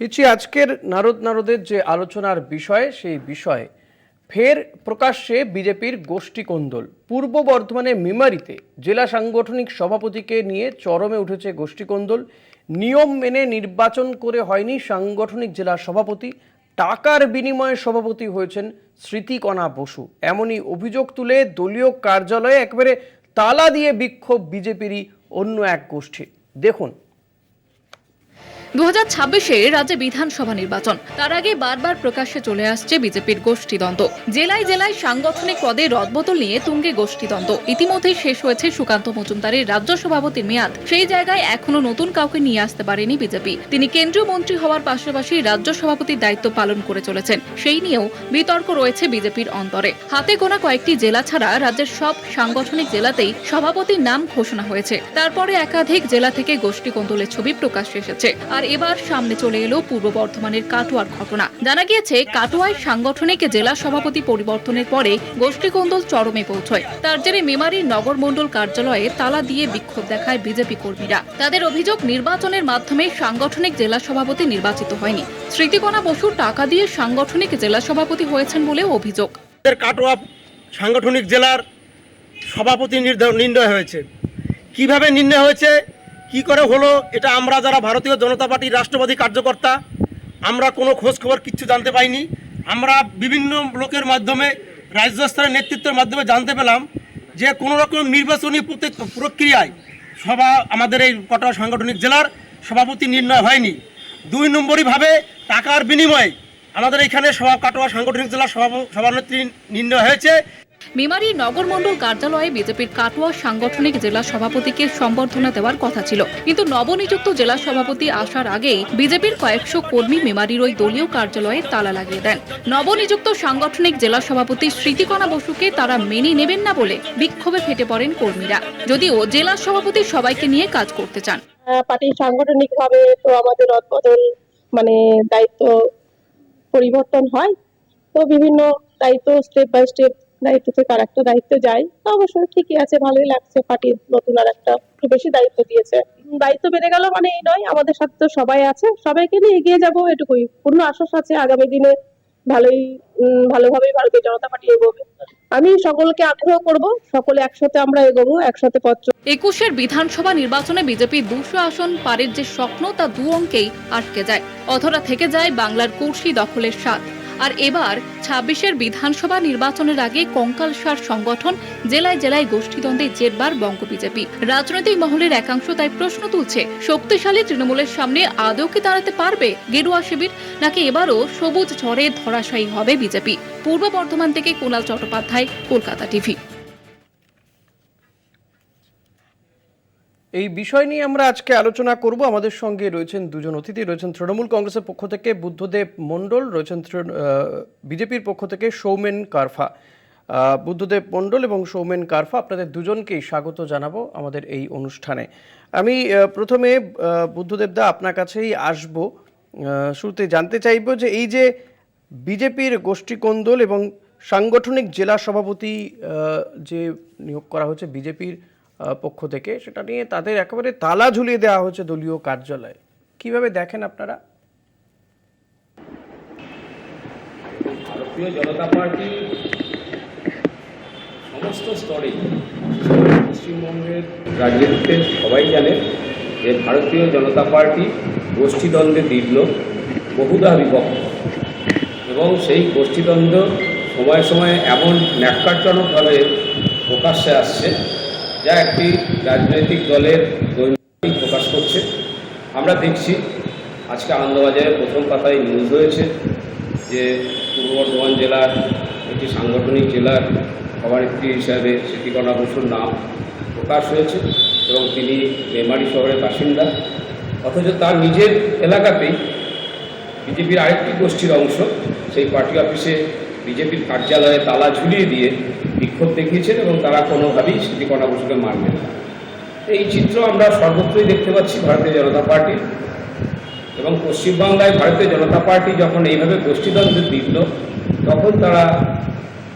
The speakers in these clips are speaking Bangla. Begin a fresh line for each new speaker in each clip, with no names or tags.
পিচি আজকের নারদ নারদের যে আলোচনার বিষয়, সেই বিষয়ে। ফের প্রকাশ্যে বিজেপির গোষ্ঠী কোন্দল। পূর্ব বর্ধমানের মিমারিতে জেলা সাংগঠনিক সভাপতিকে নিয়ে চরমে উঠেছে গোষ্ঠী কোন্দল। নিয়ম মেনে নির্বাচন করে হয়নি সাংগঠনিক জেলা সভাপতি। টাকার বিনিময়ে সভাপতি হয়েছেন স্মৃতিকণা বসু। এমনই অভিযোগ তুলে দলীয় কার্যালয়ে একেবারে তালা দিয়ে বিক্ষোভ বিজেপিরই অন্য এক গোষ্ঠী। দেখুন।
দু হাজার ছাব্বিশে রাজ্যে বিধানসভা নির্বাচন। তার আগে বারবার প্রকাশ্যে চলে আসছে বিজেপির গোষ্ঠীদ্বন্দ্ব। জেলায় জেলায় সাংগঠনিক পদে রদবদল নিয়ে তুঙ্গে গোষ্ঠীদ্বন্দ্ব। ইতিমধ্যেই শেষ হয়েছে সুকান্ত মজুমদারের রাজ্য সভাপতির মেয়াদ। সেই জায়গায় এখনও নতুন কাউকে নিয়ে আসতে পারেনি বিজেপি। তিনি কেন্দ্রীয় মন্ত্রী হওয়ার পাশাপাশি রাজ্য সভাপতির দায়িত্ব পালন করে চলেছেন। সেই নিয়েও বিতর্ক রয়েছে বিজেপির অন্তরে। হাতে গোনা কয়েকটি জেলা ছাড়া রাজ্যের সব সাংগঠনিক জেলাতেই সভাপতির নাম ঘোষণা হয়েছে। তারপরে একাধিক জেলা থেকে গোষ্ঠী কোন্দলের ছবি প্রকাশ্যে এসেছে। আর এবার সামনে চলে এলো পূর্ব বর্ধমানের কাটোয়ার ঘটনা। জানা গিয়েছে, কাটোয়ায় সাংগঠনিক জেলা সভাপতি পরিবর্তনের পরে গোষ্ঠী কোন্দল চরমে পৌঁছয়। তার জেরে মেমারির নগর মণ্ডল কার্যালয়ে তালা দিয়ে বিক্ষোভ দেখায় বিজেপি কর্মীরা। তাদের অভিযোগ, নির্বাচনের মাধ্যমে সাংগঠনিক জেলা সভাপতি নির্বাচিত হয়নি। স্মৃতিকণা বসু টাকা দিয়ে সাংগঠনিক জেলা সভাপতি হয়েছেন বলে অভিযোগ।
কাটোয়া সাংগঠনিক জেলার সভাপতি নির্ণয় হয়েছে। কীভাবে নির্ণয় হয়েছে? কি করে হলো? এটা আমরা যারা ভারতীয় জনতা পার্টির রাষ্ট্রবাদী কার্যকর্তা, আমরা কোনো খোঁজ খবর কিচ্ছু জানতে পাইনি। আমরা বিভিন্ন লোকের মাধ্যমে, রাজ্য স্তরের নেতৃত্বের মাধ্যমে জানতে পেলাম যে কোনো রকম নির্বাচনী প্রক্রিয়ায় সভা আমাদের এই কটোয়া সাংগঠনিক জেলার সভাপতি নির্ণয় হয়নি। দুই নম্বরইভাবে টাকার বিনিময়ে আমাদের এখানে সভা কাটোয়া সাংগঠনিক জেলার সভা- সভানেত্রী নির্ণয় হয়েছে।
মেমারি নগর মণ্ডল কার্যালয়ে বিজেপির কাটোয়া সাংগঠনিক জেলা সভাপতিকে সম্বর্ধনা দেওয়ার কথা ছিল। কিন্তু নবনিযুক্ত জেলা সভাপতি আসার আগেই বিজেপির কয়েকশো কর্মী মেমারির ওই দলীয় কার্যালয়ে তালা লাগিয়ে দেন। নবনিযুক্ত সাংগঠনিক জেলা সভাপতি স্মৃতিকণা বসুকে তারা মেনে নেবেন না বলে বিক্ষোভে ফেটে পড়েন কর্মীরা। যদিও জেলা সভাপতি সবাইকে নিয়ে কাজ করতে চান।
পার্টির সাংগঠনিক ভাবে তো আমাদের রদবদল মানে দায়িত্ব পরিবর্তন হয়। তো বিভিন্ন দায়িত্ব স্টেপ বাই স্টেপ দায়িত্ব থেকে আর একটা দায়িত্ব যায়। তো অবশ্যই ঠিকই আছে, ভালোই লাগছে পার্টির নতুন আর একটা একটু বেশি দায়িত্ব দিয়েছে। দায়িত্ব বেড়ে গেল মানে এই নয়, আমাদের সাথে তো সবাই আছে, সবাইকে নিয়ে এগিয়ে যাব এটুকুই। পূর্ণ আশ্বাস আছে, আগামী দিনে ভালোই ভালোভাবেই ভারতীয় জনতা পার্টি এগোবে। আমি সকলকে আগ্রহ করব, সকলে একসাথে আমরা এগোবো, একসাথে পত্র
একুশের বিধানসভা নির্বাচনে বিজেপি দুশো আসন পারের যে স্বপ্ন, তা দু অঙ্কেই আটকে যায়। অধরা থেকে যায় বাংলার কুর্সি দখলের স্বাদ। আর এবার ছাব্বিশের বিধানসভা নির্বাচনের আগে কঙ্কালসার সংগঠন জেলায় জেলায় গোষ্ঠীদ্বন্দ্বে জেরবার বঙ্গ বিজেপি। রাজনৈতিক মহলের একাংশ তাই প্রশ্ন তুলছে, শক্তিশালী তৃণমূলের সামনে আদৌ কি দাঁড়াতে পারবে গেরুয়া শিবির, নাকি এবারও সবুজ ঝড়ে ধরাশায়ী হবে বিজেপি? পূর্ব বর্ধমান থেকে কুণাল চট্টোপাধ্যায়, কলকাতা টিভি।
এই বিষয় নিয়ে আমরা আজকে আলোচনা করব। আমাদের সঙ্গে রয়েছেন দুজন অতিথি, রয়েছেন তৃণমূল কংগ্রেসের পক্ষ থেকে বুদ্ধদেব মণ্ডল, রয়েছেন বিজেপির পক্ষ থেকে সৌমেন কারফা। বুদ্ধদেব মণ্ডল এবং সৌমেন কারফা, আপনাদের দুজনকেই স্বাগত জানাব আমাদের এই অনুষ্ঠানে। আমি প্রথমে বুদ্ধদেবদা আপনার কাছেই আসব। শুরুতে জানতে চাইব যে এই যে বিজেপির গোষ্ঠী কোন্দল এবং সাংগঠনিক জেলা সভাপতি যে নিয়োগ করা হয়েছে বিজেপির পক্ষ থেকে, সেটা নিয়ে তাদের একেবারে তালা ঝুলিয়ে দেওয়া হচ্ছে দলীয় কার্যালয়ে। কীভাবে দেখেন আপনারা?
ভারতীয় জনতা পার্টি সমস্ত স্তরে পশ্চিমবঙ্গের রাজনীতিতে সবাই জানে যে ভারতীয় জনতা পার্টি গোষ্ঠীদ্বন্দ্বে দীর্ঘ বহুদা বিভক্ত। এবং সেই গোষ্ঠীদ্বন্দ্ব সময়ে সময়ে এমন ন্যাক্কারজনকভাবে প্রকাশ্যে আসছে যা একটি রাজনৈতিক দলের দৈনিক প্রকাশ করছে, আমরা দেখছি আজকে আনন্দবাজারের প্রথম পাতায় নিউজ হয়েছে যে পূর্ব বর্ধমান জেলার একটি সাংগঠনিক জেলার সভানেত্রী হিসাবে স্মৃতিকণা বসুর নাম প্রকাশ হয়েছে এবং তিনি মেমারি শহরের বাসিন্দা। অথচ তার নিজের এলাকাতেই বিজেপির আরেকটি গোষ্ঠীর অংশ, সেই পার্টি অফিসে বিজেপির কার্যালয়ে তালা ঝুলিয়ে দিয়ে বিক্ষোভ দেখিয়েছেন এবং তারা কোনোভাবেই স্মৃতিকণা বসুকে মানবেন না। এই চিত্র আমরা সর্বত্রই দেখতে পাচ্ছি ভারতীয় জনতা পার্টির এবং পশ্চিমবাংলায় ভারতীয় জনতা পার্টি যখন এইভাবে গোষ্ঠীদ্বন্দ্বে দিল, তখন তারা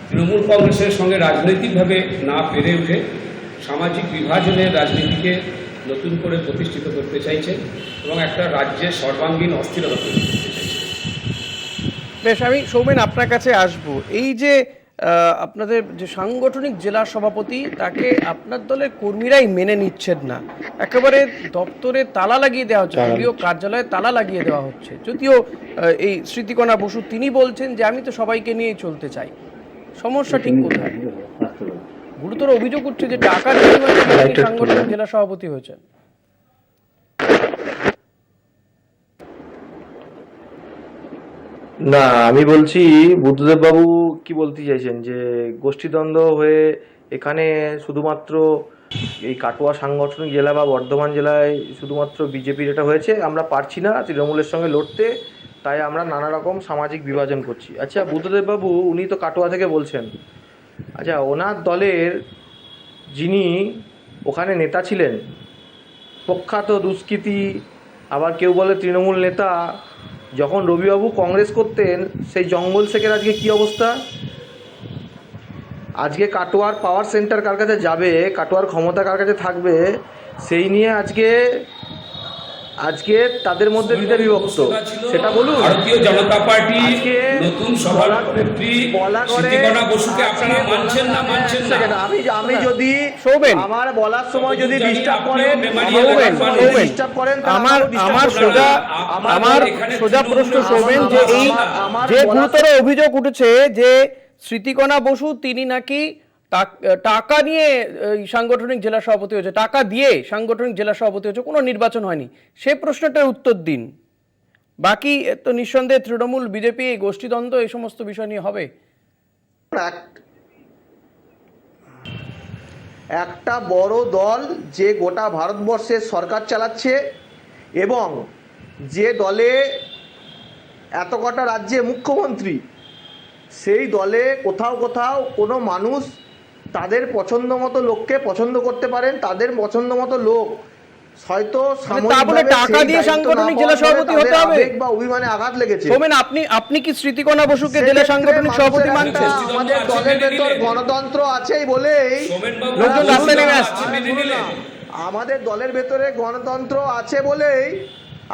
তৃণমূল কংগ্রেসের সঙ্গে রাজনৈতিকভাবে না পেরে উঠে সামাজিক বিভাজনের রাজনীতিকে
নতুন করে প্রতিষ্ঠিত করতে চাইছেন এবং একটা রাজ্যের সর্বাঙ্গীন অস্থিরতা
বেশ, আমি সৌমেন, আপনার কাছে আসব। এই যে আপনাদের যে সাংগঠনিক জেলা সভাপতি তাকে আপনার দলের কর্মীরাই মেনে নিচ্ছেন না। একেবারে দপ্তরে তালা লাগিয়ে দেওয়া হচ্ছে দলীয় কার্যালয়ে তালা লাগিয়ে দেওয়া হচ্ছে। যদিও এই স্মৃতিকণা বসু তিনি বলছেন যে আমি তো সবাইকে নিয়েই চলতে চাই। সমস্যা ঠিক কোথায়? গুরুতর অভিযোগ উঠছে যে টাকার বিনিময়ে সাংগঠনিক জেলা সভাপতি হয়েছেন।
না, আমি বলছি বুদ্ধদেব বাবু কি বলতে চাইছেন? যে গোষ্ঠীদ্বন্দ্ব হয়ে এখানে শুধুমাত্র এই কাটোয়া সাংগঠনিক জেলা বা বর্ধমান জেলায় শুধুমাত্র বিজেপির এটা হয়েছে, আমরা পারছি না তৃণমূলের সঙ্গে লড়তে, তাই আমরা নানা রকম সামাজিক বিভাজন করছি। আচ্ছা বুদ্ধদেব বাবু উনি তো কাটোয়া থেকে বলছেন। আচ্ছা ওনার দলের যিনি ওখানে নেতা ছিলেন, প্রখ্যাত দুষ্কৃতী, আবার কেউ বলে তৃণমূল নেতা যখন রবিবাবু কংগ্রেস করতেন, সেই জঙ্গল শেখের আজকে কি অবস্থা? আজকে কাটোয়ার পাওয়ার সেন্টার কার কাছে যাবে, কাটোয়ার ক্ষমতা কার কাছে থাকবে, সেই নিয়ে আজকে আজকে তাদের মধ্যে দ্বিধা বিভক্ত। সেটা বলুন।
ভারতীয় জনতা পার্টি নতুন সভানেত্রী
বলা
বসুকে আপনারা মানছেন না মানছেন না?
আমি আমি যদি
শোবেন।
আমার বলার সময় যদি ডিস্টার্ব করেন করেন
আমার আমার সোজা আমার সোজা প্রশ্ন শোবেন যে
আমার-
এই যে গুরুতর অভিযোগ উঠেছে যে স্মৃতিকণা বসু তিনি নাকি টাক- নিয়ে সাংগঠনিক জেলা সভাপতি হয়েছে, টাকা দিয়ে সাংগঠনিক জেলা সভাপতি হয়েছে, কোনো নির্বাচন হয়নি। সেই প্রশ্নটার উত্তর দিন। বাকি তো নিঃসন্দেহে তৃণমূল, বিজেপি গোষ্ঠীদ্বন্দ্ব, এই সমস্ত বিষয় নিয়ে হবে।
এক- একটা বড় দল যে গোটা ভারতবর্ষের সরকার চালাচ্ছে এবং যে দলে এত কটা রাজ্যে মুখ্যমন্ত্রী, সেই দলে কোথাও কোথাও কোনো মানুষ তাদের পছন্দ মতো লোককে পছন্দ করতে পারেন তাদের পছন্দ মতো লোক হয়তো
মানে টাকা দিয়ে সাংগঠনিক জেলা সভাপতি হতে হবে?
বা অভিমানে আঘাত লেগেছে
সোমেন আপনি আপনি কি স্মৃতিকণা বসুকে জেলা সাংগঠনিক সভাপতি মানছেন
আমাদের দলের ভেতর গণতন্ত্র আছেই বলেই
লোকজন রাস্তায় নেমে আসছে।
আমাদের দলের ভেতরে গণতন্ত্র আছে বলেই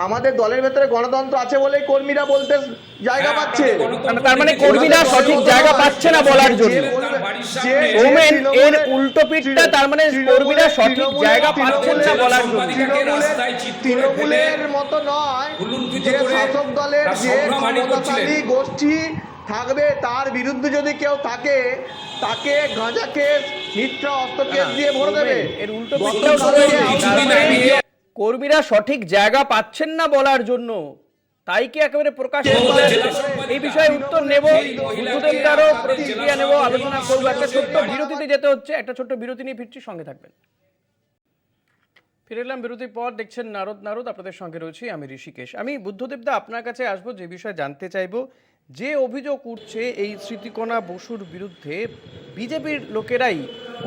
আমাদের দলের ভেতরে গণতন্ত্র আছে বলেই কর্মীরা বলতে জায়গা
হ্যাঁ,
পাচ্ছে।
মানে তার মানে কর্মীরা সঠিক জায়গা পাচ্ছে না বলার জন্য।
সৌমেন,
এর উল্টো পিঠটা তার মানে কর্মীরা সঠিক জায়গা পাচ্ছেন না বলার জন্য।
তৃণমূলের মতো নয় যে শাসক দলের যে ক্ষমতাশালী গোষ্ঠী থাকবে তার বিরুদ্ধে যদি কেউ থাকে তাকে গাঁজা কেস মিথ্যা অস্ত্র কেস দিয়ে ভরে দেবে।
এর উল্টো কর্মীরা সঠিক জায়গা পাচ্ছেন না বলার জন্য। তাই কি একেবারে প্রকাশ এই বিষয়ে উত্তর নেব। বুদ্ধদেবদারও প্রতিক্রিয়া নেব আলোচনা করব। একটা ছোট্ট বিরতিতে যেতে হচ্ছে একটা ছোট্ট বিরতি নিয়ে ফিরছি সঙ্গে থাকবেন। ফিরে এলাম বিরতির পর দেখছেন নারদ নারদ আপনাদের সঙ্গে রয়েছি আমি ঋষিকেশ। আমি বুদ্ধদেবদা আপনার কাছে আসব যে বিষয়ে জানতে চাইব যে অভিযোগ উঠছে এই স্মৃতিকণা বসুর বিরুদ্ধে বিজেপির লোকেরাই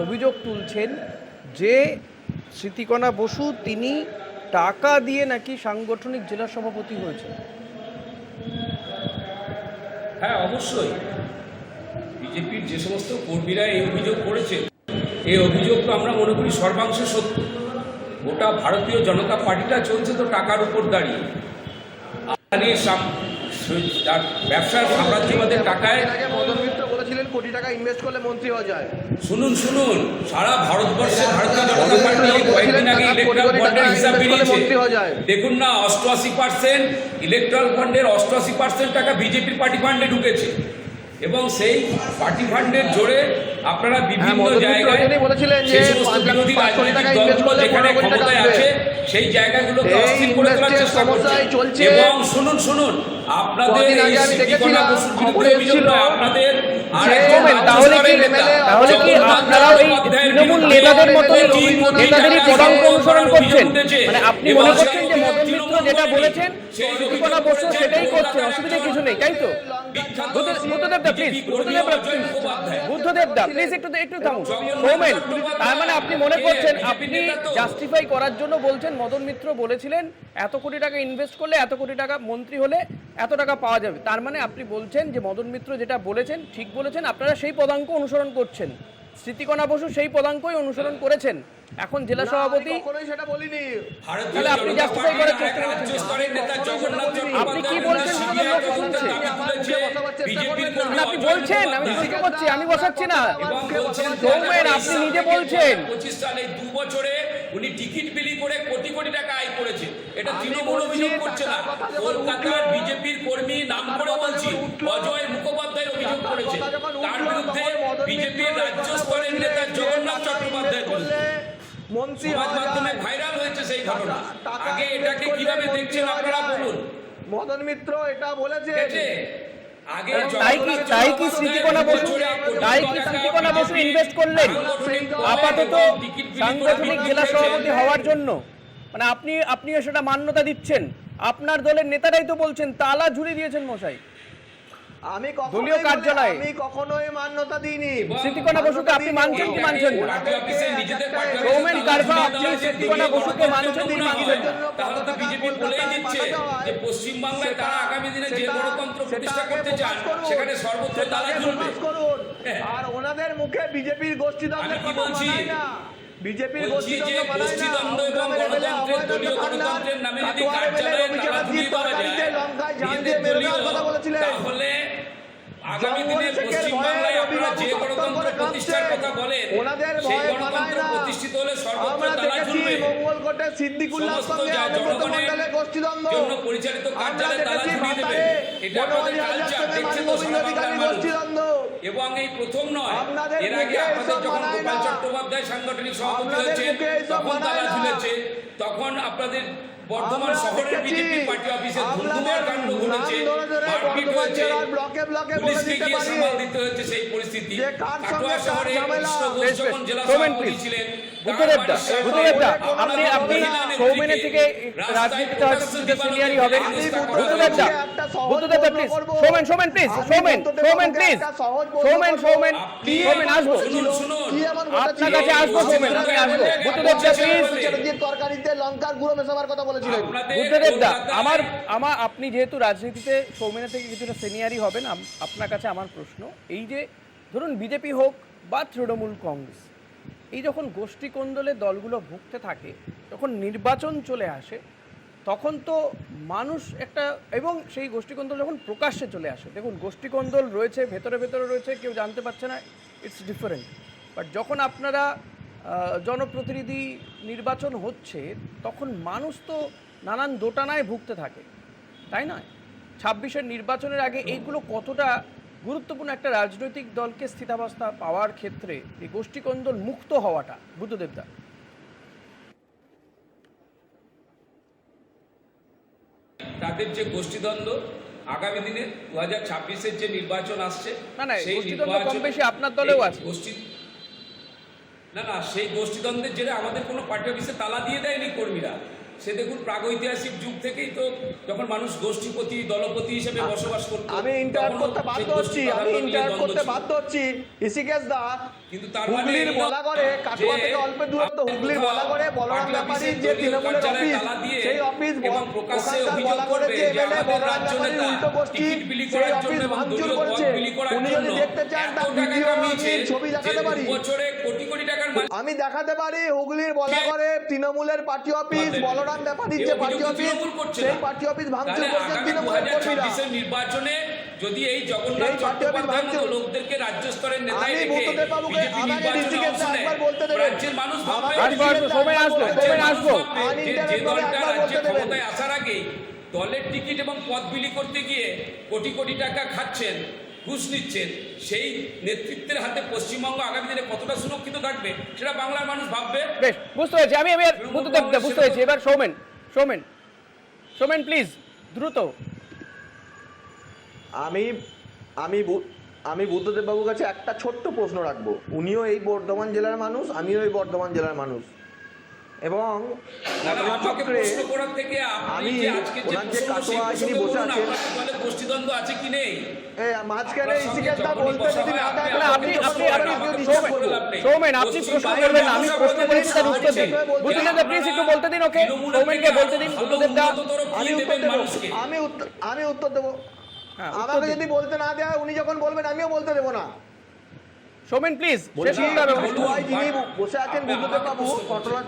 অভিযোগ তুলছেন যে স্মৃতিকণা বসু তিনি টাকা দিয়ে নাকি সাংগঠনিক জেলা সভাপতি হয়েছে
হ্যাঁ অবশ্যই বিজেপির যে সমস্ত কর্মীরা এই অভিযোগ করেছে এই অভিযোগ তো আমরা মনে করি সর্বাংশে সত্য গোটা ভারতীয় জনতা পার্টিটা চলছে তো টাকার উপর দাঁড়িয়ে তার ব্যবসার সাম্রাজ্যবাদের টাকায়
কোটি টাকা ইনভেস্ট করলে মন্ত্রী হওয়া যায়।
শুনুন শুনুন সারা ভারতবর্ষে ভারতীয় জনতা পার্টি কয়েকদিন আগে ইলেকট্রাল বন্ডের হিসাব বেরিয়েছে। দেখুন না অষ্টআশি পার্সেন্ট ইলেকট্রাল ফান্ডের অষ্টআশি পার্সেন্ট টাকা বিজেপির পার্টি ফান্ডে ঢুকেছে। এবং সেই পার্টি ফান্ডের জোরে আপনারা বিভিন্ন
হ্যাঁ,
জায়গায়
বলেছিলেন যে
যে সমস্ত বিরোধী
কোটি টাকা
রাজনৈতিক দলগুলো
করলে
যেখানে
পনেরো কোটি টাকা
ক্ষমতায় আছে সেই জায়গাগুলোকে অস্থির করে তোলার চেষ্টা করছে।
চলছে।
এবং শুনুন শুনুন আপনাদের এই বসুর বিরুদ্ধে অভিযোগ আপনাদের আর
যে
একজন
বলবেন, তাহলে কি-
রাজ্যসভার নেতা,
তাহলে কি
চন্দ্রকান্ত
আপনারাও এই
চট্টোপাধ্যায়ের
তৃণমূল নেতাদের মতো নেতাদেরই পদাঙ্ক অনুসরণ করছেন। মানে আপনি মনে করছেন যে মদন মিত্র যেটা বলেছেন
সেই
বসু সেটাই করছেন
কলকাতার
অসুবিধা কিছু নেই তাই তো?
বিখ্যাত
বুদ্ধ- বুদ্ধদেবদা প্লিজ
বিজেপি কর্মী
বুদ্ধদেবদা
অজয়
প্লিজ একটু একটু থামুন। তার মানে আপনি মনে করছেন আপনি জাস্টিফাই করার জন্য বলছেন মদন মিত্র বলেছিলেন এত কোটি টাকা ইনভেস্ট করলে এত কোটি টাকা মন্ত্রী হলে এত টাকা পাওয়া যাবে। তার মানে আপনি বলছেন যে মদন মিত্র যেটা বলেছেন ঠিক বলেছেন আপনারা সেই পদাঙ্ক অনুসরণ করছেন। স্মৃতিকণা বসু সেই পদাঙ্কই অনুসরণ করেছেন এখন জেলা সভাপতি
সেটা বলিনি
তাহলে আপনি করার চেষ্টা কি বলছেন সেটা লোক শুনছে। আপনি বলছেন আমি। করছি আমি বসাচ্ছি না আপনি নিজে বলছেন।
পঁচিশ সালে দু বছরে উনি টিকিট বিলি করে কোটি কোটি টাকা আয় করেছে। এটা তৃণমূল অভিযোগ করছে না। কলকাতার বিজেপির কর্মী নাম করে বলছি অজয় মুখোপাধ্যায় অভিযোগ করেছে। তার বিরুদ্ধে বিজেপির রাজ্য স্তরের নেতা জগন্নাথ চট্টোপাধ্যায় বলছে। সমাজ মাধ্যমে ভাইরাল হয়েছে সেই ঘটনা। আগে এটাকে কীভাবে দেখছেন আপনারা বলুন।
মদন মিত্র এটা বলেছে
তাই কি তাই কি বসু তাই কি বসু ইনভেস্ট করলেন? আপাতত সাংগঠনিক জেলা সভাপতি হওয়ার জন্য। মানে আপনি আপনিও সেটা মান্যতা দিচ্ছেন। আপনার দলের নেতারাই তো বলছেন তালা ঝুলি দিয়েছেন মশাই।
আমি
দলীয়
বলি-
কার্যালয়ে।
আমি কখনোই মান্যতা দিইনি
স্মৃতিকণা বসুকে আপনি মানছেন কি মানছেন না সৌমেন
তালা
আপনি স্মৃতিকণা বসুকে মানছেন কি মানছেন না?
তাহলে তো বিজেপি বলেই দিচ্ছে যে পশ্চিমবাংলায় তারা আগামী দিনে যে গণতন্ত্র প্রতিষ্ঠা করতে চান
করুন।
সেখানে সর্বত্র তালা ঝুলবে। হ্যাঁ।
আর ওনাদের মুখে বিজেপির
আমি কি
কথা
বলছি?
মানায় না বিজেপির।
তাহলে আগামী দিনে পশ্চিমবাংলায় আপনারা যে গণতন্ত্র প্রতিষ্ঠার কথা বলেন সেই গণতন্ত্র প্রতিষ্ঠিত হলে সর্বত্র
আমরা দেখেছি
ঝুলবে।
মঙ্গলকোটে সিদ্দিকুল্লাহর
সমস্ত যা জনগণের জন্য পরিচালিত
আমরা
কার্যালয়ে ঝুলিয়ে দেবে। এটা আমাদের কালচার দেখছে তো সারা বাংলার মানুষ।
গোষ্ঠীদ্বন্দ্ব।
এবং এই প্রথম নয়। এর আগে
আমাদের
যখন গোপাল চট্টোপাধ্যায় সাংগঠনিক সভাপতি হয়েছে তখন
তারা
ঝুলেছে। তখন আপনাদের
বর্তমান
শহরের বিজেপি পার্টি অফিসে ধুন্ধুমার কাণ্ড ঘটেছে। মারপিট হয়েছে।
ব্লকে ব্লকে
পুলিশকে গিয়ে সামাল দিতে হয়েছে সেই পরিস্থিতি।
যে কার সঙ্গে
কাটোয়া শহরে কৃষ্ণ ঘোষ যখন জেলা সভাপতি ছিলেন
বুদ্ধদেবদা বুদ্ধদেবদা আপনি আপনি সৌমেনের থেকে রাজনীতিতে হয়তো কিছুটা সিনিয়রই হবেন বুদ্ধদেবদা বুদ্ধদেবদা please Soumen Soumen please Soumen Soumen please
একটা সহজ প্রশ্ন
সৌমেন সৌমেন সৌমেন আসব।
শুনুন শুনুন
কি এমন
আপনার কাছে আসব সৌমেন আমি আসব। বুদ্ধদেবদা প্লিজ
তরকারিতে লঙ্কার গুঁড়ো মেশাবার কথা বলেছিলেন।
বুদ্ধদেবদা আমার আমার আপনি যেহেতু রাজনীতিতে সৌমেনের থেকে কিছুটা সিনিয়রই হবেন আপনার কাছে আমার প্রশ্ন এই যে ধরুন বিজেপি হোক বা তৃণমূল কংগ্রেস এই যখন গোষ্ঠী কোন্দলে দলগুলো ভুগতে থাকে যখন নির্বাচন চলে আসে তখন তো মানুষ একটা এবং সেই গোষ্ঠী কোন্দল যখন প্রকাশ্যে চলে আসে দেখুন গোষ্ঠী কোন্দল রয়েছে ভেতরে ভেতরে রয়েছে কেউ জানতে পারছে না ইটস ডিফারেন্ট বাট যখন আপনারা জনপ্রতিনিধি নির্বাচন হচ্ছে তখন মানুষ তো নানান দোটানায় ভুগতে থাকে তাই নয়? ছাব্বিশের নির্বাচনের আগে এইগুলো কতটা গুরুত্বপূর্ণ একটা রাজনৈতিক দলকে স্থিতাবস্থা পাওয়ার ক্ষেত্রে এই গোষ্ঠীকন্দল মুক্ত হওয়াটা বুদ্ধদেবদা
তাদের যে গোষ্ঠীদ্বন্দ্ব আগামী দিনে দু হাজার ছাব্বিশের যে নির্বাচন আসছে
না, না,
সেই
বেশি আপনার দলেও আছে।
গোষ্ঠী না না সেই গোষ্ঠীদ্বন্দ্বের জেরে আমাদের কোনো পার্টি অফিসে তালা দিয়ে দেয়নি কর্মীরা সে দেখুন প্রাগৈতিহাসিক যুগ থেকেই তো যখন মানুষ গোষ্ঠীপতি দলপতি হিসেবে বসবাস করত
আমি
ইন্টারাক্ট
করতে বাধ্য হচ্ছি আমি
দ্বন্দ্ব
করতে বাধ্য হচ্ছি। ঋষিকেশ দা
কিন্তু তার মানে
হুগলির বলাগড়ে কাটোয়া থেকে অল্প দূরত্ব হুগলির
কোথাও
বলাগড়ে বলরাম ব্যাপারীর যে তৃণমূলের অফিস সেই অফিস
প্রকাশ্যে অভিযোগ করবে
যে এমএলএ বলরাম ব্যাপারীর উল্টো গোষ্ঠী
বিলি
সেই অফিস ভাঙচুর করছে।
বিলি
উনি যদি দেখতে চান তার ভিডিও আমি ছবি দেখাতে পারি।
দু বছরে কোটি কোটি টাকার
আমি দেখাতে পারি হুগলির বলাগড়ে তৃণমূলের পার্টি অফিস বলরাম ব্যাপারীর যে পার্টি অফিস সেই পার্টি অফিস ভাঙচুর করছেন তৃণমূলের কর্মীরা।
নির্বাচনে যদি এই জগন্নাথ
অফিস
মতো লোকদেরকে রাজ্য স্তরের নেতায় রেখে বিজেপি নির্বাচনে অংশ নেয়,
একবার বলতে দেবেন।
রাজ্যের মানুষ ভাববে যে- দলটা রাজ্যে ক্ষমতায় আসার আগেই দলের টিকিট এবং পদ বিলি করতে গিয়ে কোটি কোটি টাকা খাচ্ছেন ঘুষ নিচ্ছেন সেই নেতৃত্বের হাতে পশ্চিমবঙ্গ আগামী দিনে কতটা সুরক্ষিত থাকবে সেটা বাংলার মানুষ ভাববে।
বেশ বুঝতে পেরেছি। আমি আমি বুঝতে পেরেছি। এবার সৌমেন সৌমেন সৌমেন প্লিজ দ্রুত।
আমি আমি আমি বুদ্ধদেব বাবুর কাছে একটা ছোট্ট প্রশ্ন রাখব। উনিও এই বর্ধমান জেলার মানুষ আমিও এই বর্ধমান জেলার মানুষ। এবং ঘটনাচক্রে আমি
যে
ওনার কাটোয়া যিনি বসে আছেন মাঝখানে বলতে যদি না
আপনি-
আপনি
আমি
আপনি সৌমেন আপনি। প্রশ্ন করবেন প্রশ্ন করেছি তার উত্তর দিন।
সাহায্যে
বুদ্ধদেবদা একটু বলতে দিন ওকে? সৌমেনকে বলতে দিন
ভালো
বুদ্ধদেবদা।
আমি উত্তর
দেবেন
দেবো আমি উত্তর আমি উত্তর দেবো।
উত্তর
আমাকে যদি বলতে না দেয় উনি যখন বলবেন আমিও বলতে দেবো না।
সৌমেন প্লিজ শেষ
বলছি
করতে হবে। অনুষ্ঠান।
কাটোয়ায় যিনি বসে আছেন বুদ্ধদেব বাবু। ঘটনা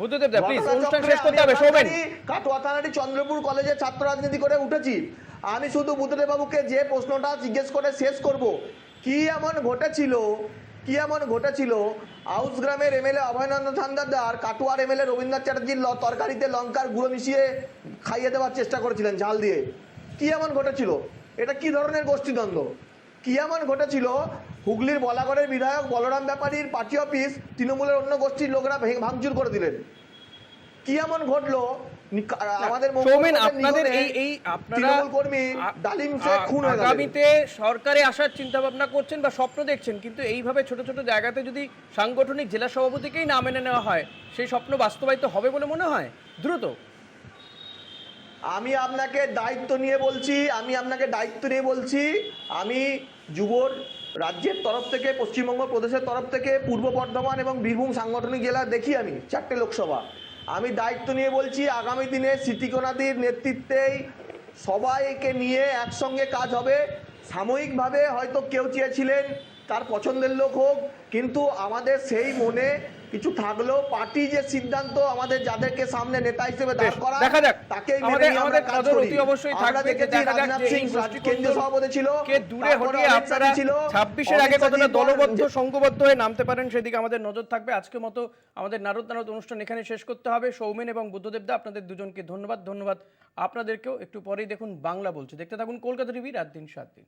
বুদ্ধদেব দা প্লিজ অনুষ্ঠান শেষ করতে হবে। সৌমেন
কাটোয়া চন্দ্রপুর কলেজে ছাত্র রাজনীতি করে উঠেছি। আমি শুধু বুদ্ধদেব বাবুকে যে প্রশ্নটা জিজ্ঞেস করে শেষ করব। কি এমন ঘটেছিল? কি এমন ঘটেছিল? আউস গ্রামের এমএলএ অভয়নন্দন থান্দারদার কাটোয়ার এমএলএ রবীন্দ্রনাথ চ্যাটার্জির তরকারিতে লঙ্কার গুঁড়ো মিশিয়ে খাইয়ে দেওয়ার চেষ্টা করেছিলেন ঝাল দিয়ে। কি এমন ঘটেছিল? এটা কি ধরনের গোষ্ঠীদ্বন্দ্ব? কি এমন ঘটেছিল হুগলির বলাগড়ের বিধায়ক বলরাম ব্যাপারীর পার্টি অফিস তৃণমূলের অন্য গোষ্ঠীর লোকরা ভাঙচুর করে দিলেন। কি এমন ঘটলো আমাদের
সৌমেন আপনাদের এই এই আপনারা
কর্মী ডালিম শেখ খুন
আগামীতে সরকারে আসার চিন্তা ভাবনা করছেন বা স্বপ্ন দেখছেন কিন্তু এইভাবে ছোট ছোট জায়গাতে যদি সাংগঠনিক জেলা সভাপতিকেই না মেনে নেওয়া হয় সেই স্বপ্ন বাস্তবায়িত হবে বলে মনে হয়? দ্রুত।
আমি আপনাকে দায়িত্ব নিয়ে বলছি, আমি আপনাকে দায়িত্ব নিয়ে বলছি, আমি যুবর রাজ্যের তরফ থেকে, পশ্চিমবঙ্গ প্রদেশের তরফ থেকে, পূর্ব বর্ধমান এবং বীরভূম সাংগঠনিক জেলা দেখি আমি, চারটে লোকসভা। আমি দায়িত্ব নিয়ে বলছি, আগামী দিনে সিটিকোনাদির নেতৃত্বেই সবাইকে নিয়ে একসঙ্গে কাজ হবে। সাময়িকভাবে হয়তো কেউ চেয়েছিলেন তার পছন্দের লোক হোক, কিন্তু আমাদের সেই মনে কিছু থাকলেও পার্টি যে সিদ্ধান্ত আমাদের যাদেরকে সামনে নেতা হিসেবে দাঁড় করা
দেখা যাক।
তাকেই মেনে
আমাদের-
আমরা কাজ করি।
অবশ্যই থাকবে যে দেখা যাক
সিং কেন্দ্রীয় সভাপতি ছিল।
কে দূরে হটিয়ে আপনারা
ছিল।
ছাব্বিশের আগে কতটা দলবদ্ধ সংঘবদ্ধ হয়ে নামতে পারেন সেদিকে আমাদের নজর থাকবে। আজকের মতো আমাদের নারদ নারদ অনুষ্ঠান এখানে শেষ করতে হবে। সৌমেন এবং বুদ্ধদেব দা আপনাদের দুজনকে ধন্যবাদ। ধন্যবাদ আপনাদেরকেও। একটু পরেই দেখুন বাংলা বলছে। দেখতে থাকুন কলকাতা টিভি রাত দিন সাত দিন।